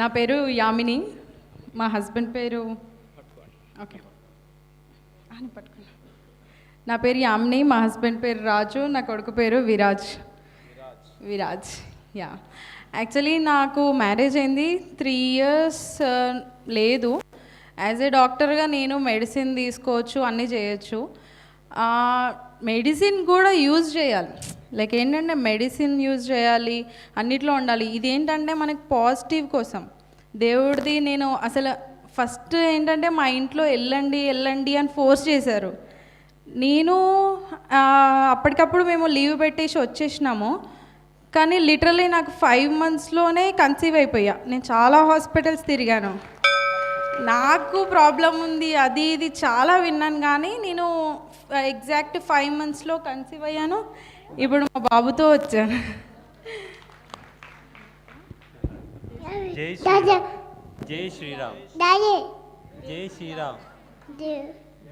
నా పేరు యామిని. మా హస్బెండ్ పేరు ఓకే. పట్టుకున్నా నా పేరు యామిని మా హస్బెండ్ పేరు రాజు నా కొడుకు పేరు విరాజ్. విరాజ్ యా. యాక్చువల్లీ నాకు మ్యారేజ్ అయింది త్రీ ఇయర్స్ లేదు. యాజ్ ఏ డాక్టర్గా నేను మెడిసిన్ తీసుకోవచ్చు అన్నీ చేయొచ్చు. మెడిసిన్ కూడా యూజ్ చేయాలి. లైక్ ఏంటంటే మెడిసిన్ యూజ్ చేయాలి అన్నిట్లో ఉండాలి. ఇదేంటంటే మనకి పాజిటివ్ కోసం. దేవుడిది నేను అసలు ఫస్ట్ ఏంటంటే మా ఇంట్లో వెళ్ళండి వెళ్ళండి అని ఫోర్స్ చేశారు. నేను అప్పటికప్పుడు మేము లీవ్ పెట్టేసి వచ్చేసినాము. కానీ లిటరలీ నాకు ఫైవ్ మంత్స్లోనే కన్సీవ్ అయిపోయా. నేను చాలా హాస్పిటల్స్ తిరిగాను. నాకు ప్రాబ్లం ఉంది అది ఇది చాలా విన్నాను కానీ నేను ఎగ్జాక్ట్ ఫైవ్ మంత్స్లో కన్సీవ్ అయ్యాను. ఇప్పుడు మా బాబుతో వచ్చాను. జై శ్రీరామ్. జై శ్రీరామ్. జై శ్రీరామ్.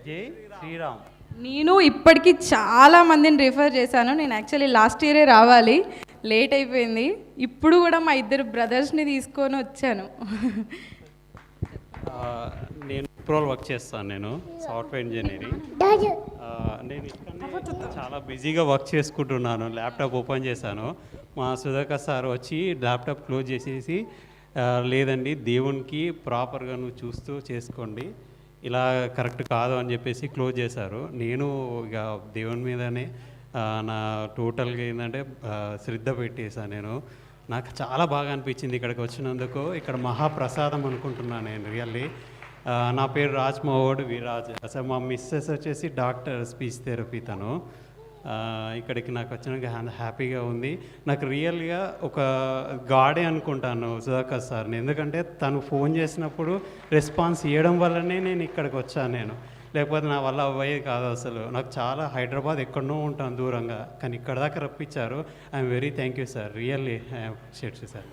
జై. శ్రీరామ్. నేను ఇప్పటికీ చాలా మందిని రిఫర్ చేశాను. నేను యాక్చువల్లీ లాస్ట్ ఇయరే రావాలి. లేట్ అయిపోయింది. ఇప్పుడు కూడా మా ఇద్దరు బ్రదర్స్ని తీసుకొని వచ్చాను. నేను ప్రోల్ వర్క్ చేస్తాను నేను సాఫ్ట్వేర్ ఇంజనీరింగ్ నేను ఇక్కడనే చాలా బిజీగా వర్క్ చేసుకుంటున్నాను ల్యాప్టాప్ ఓపెన్ చేశాను. మా సుధాకర్ సార్ వచ్చి ల్యాప్టాప్ క్లోజ్ చేసేసి లేదండి దేవునికి ప్రాపర్గా నువ్వు చూస్తూ చేసుకోండి. ఇలా కరెక్ట్ కాదు అని చెప్పేసి క్లోజ్ చేశారు. నేను ఇక దేవుని మీదనే నా టోటల్గా ఏంటంటే శ్రద్ధ పెట్టేశాను నేను. నాకు చాలా బాగా అనిపించింది ఇక్కడికి వచ్చినందుకు. ఇక్కడ మహాప్రసాదం అనుకుంటున్నాను నేను రియల్లీ నా పేరు రాజ్ మోహోడ్ విరాజ్. అసలు మా మిస్సెస్ వచ్చేసి డాక్టర్ స్పీచ్ థెరపీ తను. ఇక్కడికి నాకు వచ్చినాక హ్యాపీగా ఉంది. నాకు రియల్గా ఒక గాడే అనుకుంటాను సుధాకర్ సార్ని. ఎందుకంటే తను ఫోన్ చేసినప్పుడు రెస్పాన్స్ ఇవ్వడం వల్లనే నేను ఇక్కడికి వచ్చాను నేను. లేకపోతే నా వల్ల అవ్వయ్యే కాదు అసలు. నాకు చాలా హైదరాబాద్ ఎక్కడనో ఉంటాను దూరంగా. కానీ ఇక్కడ దాకా రప్పించారు. I'm very thank you sir. Really I appreciate sir.